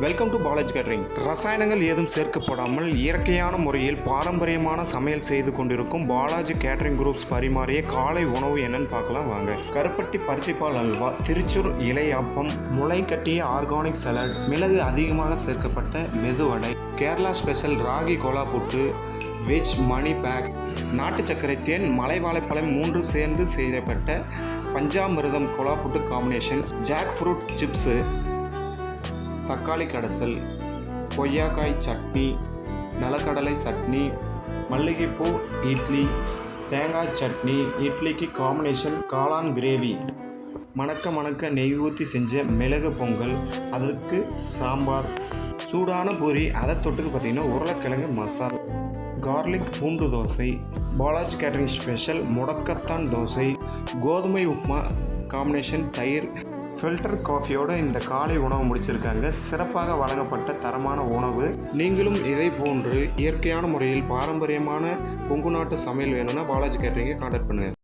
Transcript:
Welcome to Balaji catering ரசாயனங்கள் ஏதும் சேர்க்கப்படாமல் இயற்கையான முறையில் பாரம்பரியமான சமையல் செய்து கொண்டிருக்கும் பாலாஜி கேட்ரிங் குரூப்ஸ் பரிமாறிய காலை உணவு என்னன்னு பார்க்கலாம் வாங்க. கருப்பட்டி பருத்திப்பால் அல்வா திருச்சூர் இலையாப்பம் முளை கட்டிய ஆர்கானிக் சலட் மிளகு அதிகமாக சேர்க்கப்பட்ட மெதுவடை கேரளா ஸ்பெஷல் ராகி கோலா புட்டு வெஜ் மணி பேக் நாட்டு சர்க்கரை தேன் மலை வாழைப்பழம் மூன்று சேர்ந்து செய்யப்பட்ட பஞ்சாமிர்தம் கோலா puttu combination jackfruit chips தக்காளி கடைசல் கொய்யாக்காய் சட்னி நிலக்கடலை சட்னி மல்லிகைப்பூ இட்லி தேங்காய் சட்னி இட்லிக்கு காம்பினேஷன் காளான் கிரேவி மணக்க மணக்க நெய் ஊற்றி செஞ்ச மிளகு பொங்கல் அதற்கு சாம்பார். சூடான பூரி அதை தொட்டுக்கு பார்த்தீங்கன்னா உருளைக்கிழங்கு மசாலா. கார்லிக் பூண்டு தோசை பாலாஜி கேட்டரிங் ஸ்பெஷல் முடக்கத்தான் தோசை. கோதுமை உப்புமா காம்பினேஷன் தயிர் ஃபில்டர் காஃபியோட இந்த காலை உணவு முடிச்சிருக்காங்க. சிறப்பாக வழங்கப்பட்ட தரமான உணவு. நீங்களும் இதை போன்று இயற்கையான முறையில் பாரம்பரியமான கொங்கு நாட்டு சமையல் வேணும்னா பாலாஜி கேட்டரிங்கை கான்டாக்ட் பண்ணுங்கள்